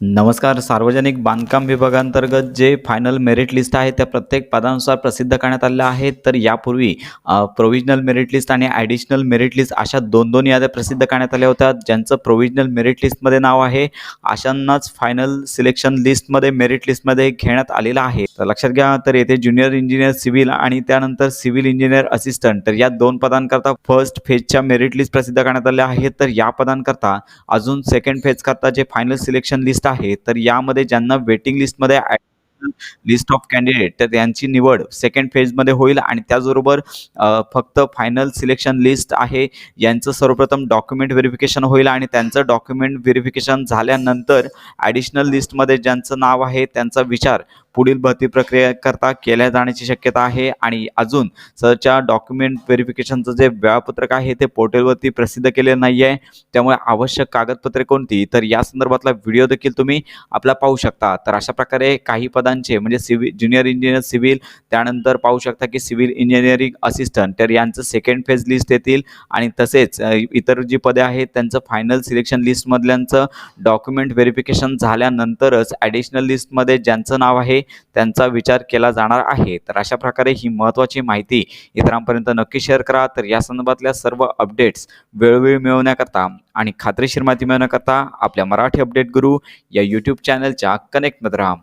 नमस्कार. सार्वजनिक बांधकाम विभागांतर्गत जे फायनल मेरिट लिस्ट आहे त्या प्रत्येक पदानुसार प्रसिद्ध करण्यात आल्या आहेत. तर यापूर्वी प्रोविजनल मेरिट लिस्ट आणि ॲडिशनल मेरिट लिस्ट अशा दोन दोन याद्या प्रसिद्ध करण्यात आल्या होत्या. ज्यांचं प्रोव्हिजनल मेरिट लिस्टमध्ये नाव आहे अशांनाच फायनल सिलेक्शन लिस्टमध्ये मेरिट लिस्टमध्ये घेण्यात आलेलं आहे. तर लक्षात घ्या तर येथे ज्युनियर इंजिनियर सिव्हिल आणि त्यानंतर सिव्हिल इंजिनियर असिस्टंट तर या दोन पदांकरता फर्स्ट फेजच्या मेरिट लिस्ट प्रसिद्ध करण्यात आल्या आहेत. तर या पदांकरता अजून सेकंड फेजकरता जे फायनल सिलेक्शन लिस्ट आहे तर यामध्ये ज्यांना वेटिंग लिस्टमध्ये लिस्ट ऑफ कॅन्डिडेट तर त्यांची निवड सेकंड फेजमध्ये होईल आणि त्याचबरोबर फक्त फायनल सिलेक्शन लिस्ट आहे. यांचं सर्वप्रथम डॉक्युमेंट व्हेरिफिकेशन होईल आणि त्यांचं डॉक्युमेंट व्हेरिफिकेशन झाल्यानंतर ॲडिशनल लिस्टमध्ये ज्यांचं नाव आहे त्यांचा विचार पुढील भरती प्रक्रियेकरता केल्या जाण्याची शक्यता आहे. आणि अजून सरच्या डॉक्युमेंट व्हेरिफिकेशनचं जे वेळापत्रक आहे ते पोर्टलवरती प्रसिद्ध केलेलं नाही आहे त्यामुळे आवश्यक कागदपत्रे कोणती? तर या संदर्भातला व्हिडिओ देखील तुम्ही आपला पाहू शकता. तर अशा प्रकारे काही पदांचे म्हणजे सिव्हिल ज्युनियर इंजिनियर सिव्हिल त्यानंतर पाहू शकता की सिव्हिल इंजिनिअरिंग असिस्टंट तर यांचं सेकंड फेज लिस्ट येतील. आणि तसेच इतर जी पदे आहेत त्यांचं फायनल सिलेक्शन लिस्टमधल्यांचं डॉक्युमेंट व्हेरिफिकेशन झाल्यानंतरच ॲडिशनल लिस्टमध्ये ज्यांचं नाव आहे त्यांचा विचार केला जाणार आहे. तर अशा प्रकारे ही महत्त्वाची माहिती इतरांपर्यंत नक्की शेअर करा. तर या संदर्भातल्या सर्व अपडेट्स वेळोवेळी मिळवण्याकरता आणि खात्रीशीर माहिती मिळवण्याकरता आपल्या मराठी अपडेट गुरु या यूट्यूब चॅनलच्या कनेक्टमध्ये राहा